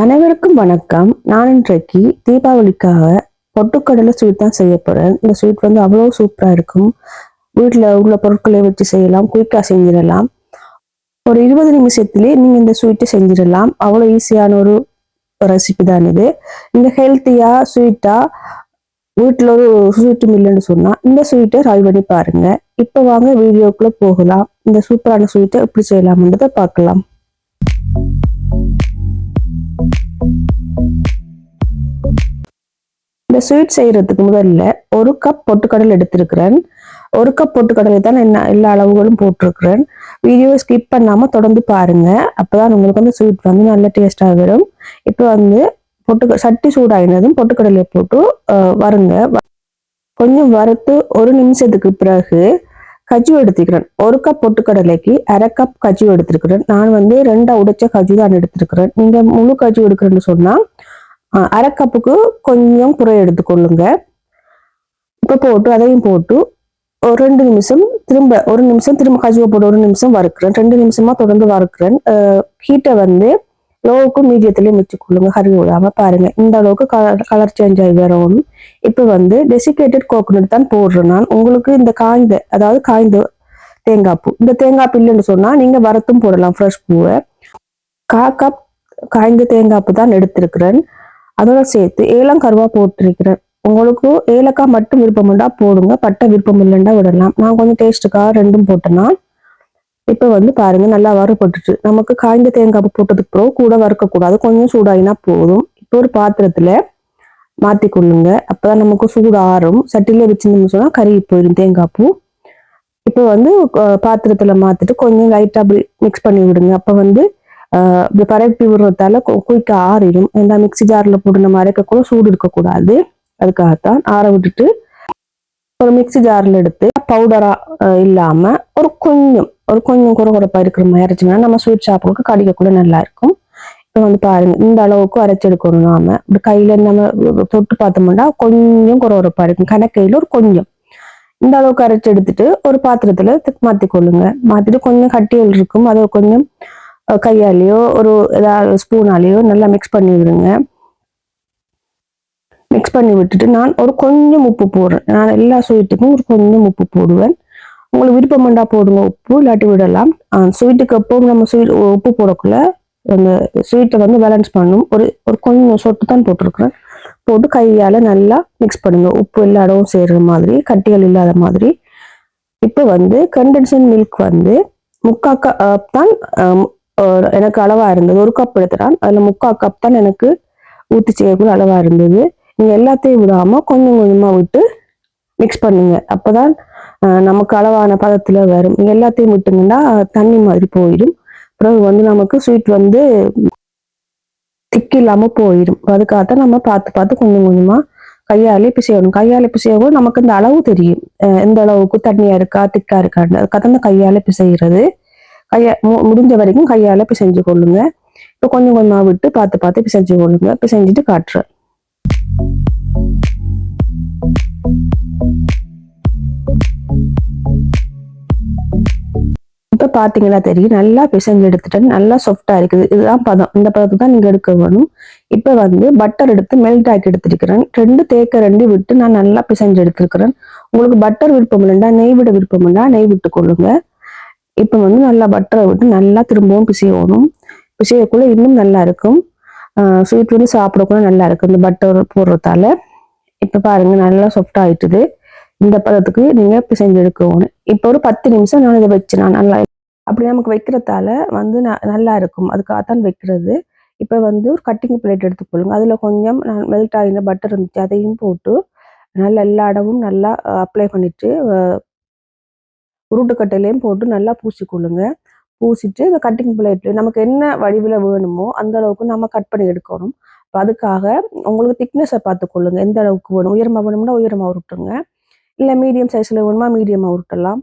அனைவருக்கும் வணக்கம். நான் இன்றைக்கு தீபாவளிக்காக பொட்டுக்கடலை ஸ்வீட் தான் செய்ய போறேன். இந்த ஸ்வீட் வந்து அவ்வளோ சூப்பராக இருக்கும். வீட்டில் உள்ள பொருட்களை வச்சு செய்யலாம் குயிக்காக செஞ்சிடலாம். ஒரு இருபது நிமிஷத்துலேயே நீங்கள் இந்த ஸ்வீட்டை செஞ்சிடலாம். அவ்வளோ ஈஸியான ஒரு ரெசிபி தான் இது. இந்த ஹெல்த்தியாக ஸ்வீட்டாக வீட்டில் ஒரு ஸ்வீட்டும் மில்லுன்னு சொன்னால் இந்த ஸ்வீட்டை ட்ரை பண்ணி பாருங்கள் இப்போ வாங்க வீடியோக்குள்ளே போகலாம். இந்த சூப்பரான ஸ்வீட்டை எப்படி செய்யலாம்ன்றதை பார்க்கலாம். இந்த ஸ்வீட் செய்யறதுக்கு முதல்ல ஒரு கப் பொட்டுக்கடலை எடுத்திருக்கிறேன். ஒரு கப் பொட்டுக்கடலை தான் என்ன எல்லா அளவுகளும் போட்டிருக்கிறேன். வீடியோவை ஸ்கிப் பண்ணாம தொடர்ந்து பாருங்க. அப்பதான் உங்களுக்கு வந்து ஸ்வீட் வந்து நல்ல டேஸ்டா வரும். இப்போ வந்து பொட்டு சட்டி சூடாகினதும் பொட்டுக்கடலை போட்டு வருங்க கொஞ்சம் வறுத்து ஒரு நிமிஷத்துக்கு பிறகு கஜு எடுத்துக்கிறேன். ஒரு கப் பொட்டுக்கடலைக்கு அரை கப் கஜு எடுத்துருக்கிறேன் நான் வந்து ரெண்டா உடைச்ச கஜு தான் எடுத்துருக்கிறேன் நீங்க முழு கஜு எடுக்கிறேன்னு சொன்னா அரை கப்புக்கு கொஞ்சம் குறை எடுத்துக்கொள்ளுங்க இப்போ போட்டு அதையும் போட்டு ஒரு ரெண்டு நிமிஷம் திரும்ப ஒரு நிமிஷம் திரும்ப கஜுவை போட்டு ஒரு நிமிஷம் வறுக்கிறேன். ரெண்டு நிமிஷமா தொடர்ந்து வறுக்கிறேன். ஹீட்டை வந்து லோவுக்கும் மீடியத்திலையும் வச்சுக்கொள்ளுங்க கறி விடாம பாருங்கள் இந்த அளவுக்கு கலர் கலர் சேஞ்ச் ஆகி வரும். இப்போ வந்து டெசிகேட்டட் கோகோனட் தான் போடுறேன் நான். உங்களுக்கு இந்த காய்ந்த அதாவது காய்ந்த தேங்காய் பூ. இந்த தேங்காய் பூ இல்லைன்னு சொன்னால் நீங்கள் வரத்தும் போடலாம் ஃப்ரெஷ் பூவை. கா கப் காய்ந்த தேங்காய் பூ தான் எடுத்திருக்கிறேன். அதோட சேர்த்து ஏலம் கருவா போட்டிருக்கிறேன். உங்களுக்கு ஏலக்காய் மட்டும் விருப்பம் இருந்தால் போடுங்க பட்டை விருப்பம் இல்லைண்டா விடலாம். நான் கொஞ்சம் டேஸ்ட்டுக்காக ரெண்டும் போட்டேன்னா இப்போ வந்து பாருங்க நல்லா வறுபட்டுச்சு. நமக்கு காய்ந்த தேங்காய் போட்டதுக்கு பிறகு கூட வறுக்கக்கூடாது. கொஞ்சம் சூடாயினா போதும். இப்போ ஒரு பாத்திரத்துல மாத்தி கொள்ளுங்க. அப்பதான் நமக்கு சூடு ஆறும் சட்டில வச்சிருந்தோம்னு சொன்னா கருகி போயிடும் தேங்காய் பூ. இப்போ வந்து பாத்திரத்துல மாத்திட்டு கொஞ்சம் லைட்டா அப்படி மிக்ஸ் பண்ணி விடுங்க. அப்ப வந்து இப்படி பரப்பி விடுறதால குயிக்க ஆறிடும் ஏன்னா மிக்சி ஜார்ல போட்டு நம்ம கூட சூடு இருக்கக்கூடாது. அதுக்காகத்தான் ஆற விட்டுட்டு ஒரு மிக்சி ஜார்ல எடுத்து பவுடரா இல்லாம ஒரு கொஞ்சம் ஒரு கொஞ்சம் குறகுறப்பா இருக்கிற மாதிரி அரைச்சோம்னா நம்ம ஸ்வீட் சாப்பிட்றதுக்கு கடிக்க கூட நல்லா இருக்கும். இப்போ வந்து பாருங்க இந்த அளவுக்கு அரைச்சி எடுக்கணும் நாம. இப்படி கையில நம்ம தொட்டு பார்த்தோம்னா கொஞ்சம் குறகுறப்பா இருக்கும் கணக்கையில ஒரு கொஞ்சம். இந்த அளவுக்கு அரைச்சி எடுத்துட்டு ஒரு பாத்திரத்துல மாத்தி கொள்ளுங்க மாத்திட்டு கொஞ்சம் கட்டியல் இருக்கும். அதை கொஞ்சம் கையாலேயோ ஒரு ஏதாவது ஸ்பூனாலேயோ நல்லா மிக்ஸ் பண்ணி விடுங்க. மிக்ஸ் பண்ணி விட்டுட்டு நான் ஒரு கொஞ்சம் உப்பு போடுறேன். நான் எல்லா ஸ்வீட்டுக்கும் ஒரு கொஞ்சம் உப்பு போடுவேன். உங்களுக்கு விருப்பம் வேண்டா போடுங்க உப்பு இல்லாட்டி விடலாம். ஸ்வீட்டுக்கு எப்பவும் நம்ம ஸ்வீட் உப்பு போடக்குள்ள அந்த ஸ்வீட்டை வந்து பேலன்ஸ் பண்ணும். ஒரு ஒரு கொஞ்சம் சொட்டு தான் போட்டிருக்கிறேன். போட்டு கையால் நல்லா மிக்ஸ் பண்ணுங்க. உப்பு எல்லா இடமும் சேர்கிற மாதிரி கட்டிகள் இல்லாத மாதிரி. இப்போ வந்து கண்டென்சன் மில்க் வந்து முக்கா கப் தான் எனக்கு அளவாக இருந்தது. ஒரு கப் எடுத்துட்டான் அதில் முக்கா கப் தான் எனக்கு ஊற்றி செய்யக்கூடிய அளவாக இருந்தது. நீங்கள் எல்லாத்தையும் விடாமல் கொஞ்சம் கொஞ்சமாக விட்டு மிக்ஸ் பண்ணுங்க. அப்போதான் நமக்கு அளவான பதத்துல வரும். எல்லாத்தையும் விட்டுங்கன்னா தண்ணி மாதிரி போயிடும். பிறகு வந்து நமக்கு ஸ்வீட் வந்து திக்கு இல்லாம போயிடும் அதுக்காகத்தான் நம்ம பார்த்து பார்த்து கொஞ்சம் கொஞ்சமா கையாலே பிசையணும். கையாலே பிசையவும் நமக்கு இந்த அளவு தெரியும். எந்த அளவுக்கு தண்ணியா இருக்கா திக்கா இருக்கான்னு. அதுக்காக தான் கையால பிசைகிறது கையா முடிஞ்ச வரைக்கும் கையால பிசைஞ்சு கொள்ளுங்க. இப்போ கொஞ்சம் கொஞ்சமா விட்டு பார்த்து பார்த்து பிசைஞ்சு கொள்ளுங்க. பிசைஞ்சிட்டு காட்டுறேன். இப்ப பாத்தீங்கன்னா தெரியும் நல்லா பிசைஞ்சு எடுத்துட்டேன் நல்லா சாஃப்டா இருக்குது. இதுதான் பதம். இந்த பதத்தை தான் நீங்க எடுக்க வேணும். இப்ப வந்து பட்டர் எடுத்து மெல்ட் ஆக்கி எடுத்திருக்கிறேன். ரெண்டு தேக்க ரெண்டு விட்டு நான் நல்லா பிசைஞ்சு எடுத்திருக்கிறேன். உங்களுக்கு பட்டர் விருப்பம் இல்லைண்டா நெய் விட விருப்பம் இல்லைண்டா நெய் விட்டு கொள்ளுங்க. இப்ப வந்து நல்லா பட்டரை விட்டு நல்லா திரும்பவும் பிசையணும். பிசையக்குள்ள இன்னும் நல்லா இருக்கும். ஸ்வீட் வந்து சாப்பிடக்குள்ள நல்லா இருக்கும் இந்த பட்டர் போடுறதால. இப்ப பாருங்க நல்லா சாஃப்ட் ஆயிட்டுது. இந்த பதத்துக்கு நீங்க பிசைஞ்சு எடுக்கணும் இப்போ ஒரு பத்து நிமிஷம் நான் இதை வச்சு நான் நல்லா அப்படி நமக்கு வைக்கிறதால வந்து நல்லா இருக்கும். அதுக்காகத்தான் வைக்கிறது. இப்போ வந்து ஒரு கட்டிங் பிளேட் எடுத்துக்கொள்ளுங்க அதில் கொஞ்சம் நான் மெல்ட் ஆகின பட்டர் இருந்துச்சு அதையும் போட்டு நல்லா எல்லா இடமும் நல்லா அப்ளை பண்ணிட்டு உருட்டுக்கட்டையிலையும் போட்டு நல்லா பூசிக்கொள்ளுங்க பூசிட்டு இந்த கட்டிங் பிளேட்டு நமக்கு என்ன வடிவில் வேணுமோ அந்த அளவுக்கு நம்ம கட் பண்ணி எடுக்கணும். இப்போ அதுக்காக உங்களுக்கு திக்னஸை பார்த்துக்கொள்ளுங்க எந்த அளவுக்கு வேணும்? உயரமாக வேணும்னா உயரமாக உருட்டுங்க. இல்லை மீடியம் சைஸில் வேணுமா மீடியமாக உருட்டலாம்.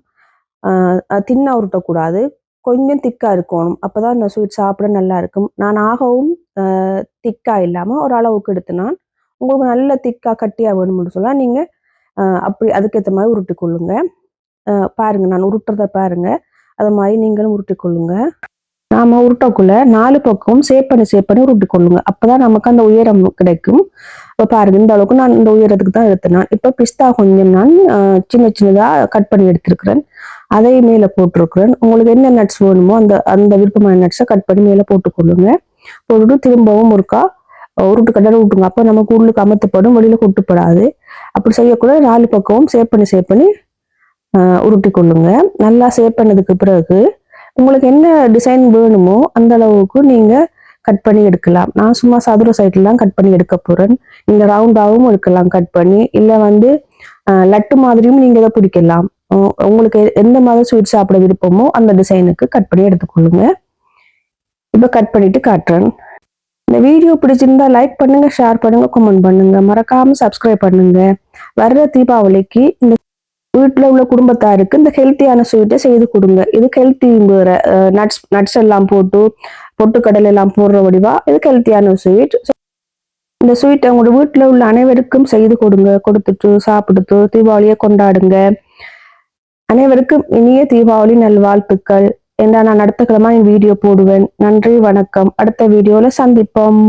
தின்னாக உருட்டக்கூடாது. கொஞ்சம் திக்காக இருக்கணும். அப்போ தான் இந்த ஸ்வீட் சாப்பிட நல்லா இருக்கும். நான் ஆகவும் திக்காக இல்லாமல் ஒரு அளவுக்கு எடுத்து நான் உங்களுக்கு நல்ல திக்காக கட்டியாக வேணும்னு சொன்னால் நீங்கள் அப்படி அதுக்கேற்ற மாதிரி உருட்டிக்கொள்ளுங்க. பாருங்கள் நான் உருட்டுறத பாருங்கள் அது மாதிரி நீங்களும் உருட்டிக்கொள்ளுங்க. நாம் உருட்டக்குள்ள நாலு பக்கமும் சேப் பண்ணி சேப் பண்ணி உருட்டி கொள்ளுங்க நமக்கு அந்த உயரம் கிடைக்கும். இப்போ பாருங்க இந்த அளவுக்கு நான் இந்த உயரத்துக்கு தான் எடுத்தேன். இப்போ பிஸ்தா கொஞ்சம் நான் சின்ன சின்னதாக கட் பண்ணி எடுத்திருக்கிறேன். அதை மேல போட்டிருக்கிறேன். உங்களுக்கு என்ன நட்ஸ் வேணுமோ அந்த அந்த விருப்பமான நட்ஸை கட் பண்ணி மேல போட்டுக்கொள்ளுங்க. போட்டுட்டு திரும்பவும் ஒருக்கா உருட்டு கடலை விட்டுங்க அப்போ நமக்கு உள்ளுக்கு அமர்த்தப்படும் வெளியில கொட்டுப்படாது. அப்படி செய்யக்கூட நாலு பக்கமும் சேவ் பண்ணி சேவ் பண்ணி உருட்டி கொள்ளுங்க நல்லா சேவ் பண்ணதுக்கு பிறகு உங்களுக்கு என்ன டிசைன் வேணுமோ அந்த அளவுக்கு நீங்க கட் பண்ணி எடுக்கலாம். நான் சும்மா சதுர சைட்லாம் கட் பண்ணி எடுக்க போறேன். நீங்கள் ரவுண்டாவும் எடுக்கலாம் கட் பண்ணி. இல்லை வந்து லட்டு மாதிரியும் நீங்க இதை பிடிக்கலாம். உங்களுக்கு எந்த மாதிரி ஸ்வீட் சாப்பிட விருப்பமோ அந்த டிசைனுக்கு கட் பண்ணி எடுத்துக்கொள்ளுங்க. இப்போ கட் பண்ணிட்டு காட்டுறேன். இந்த வீடியோ பிடிச்சிருந்தா லைக் பண்ணுங்க ஷேர் பண்ணுங்க கமெண்ட் பண்ணுங்க. மறக்காம சப்ஸ்கிரைப் பண்ணுங்க. வர்ற தீபாவளிக்கு இந்த வீட்டில் உள்ள குடும்பத்தாருக்கு இந்த ஹெல்த்தியான ஸ்வீட்டை செய்து கொடுங்க. இது ஹெல்த்தி வேற நட்ஸ் நட்ஸ் எல்லாம் போட்டு பொட்டுக்கடலை எல்லாம் போடுற வடிவா இது ஹெல்த்தியான ஸ்வீட் இந்த ஸ்வீட்டை உங்களோட வீட்டில் உள்ள அனைவருக்கும் செய்து கொடுங்க. கொடுத்துட்டு சாப்பிடுத்து தீபாவளியை கொண்டாடுங்க. அனைவருக்கும் இனிய தீபாவளி நல்வாழ்த்துக்கள். என்றா நான் அடுத்த கிழமை வீடியோ போடுவேன். நன்றி வணக்கம். அடுத்த வீடியோல சந்திப்போம்.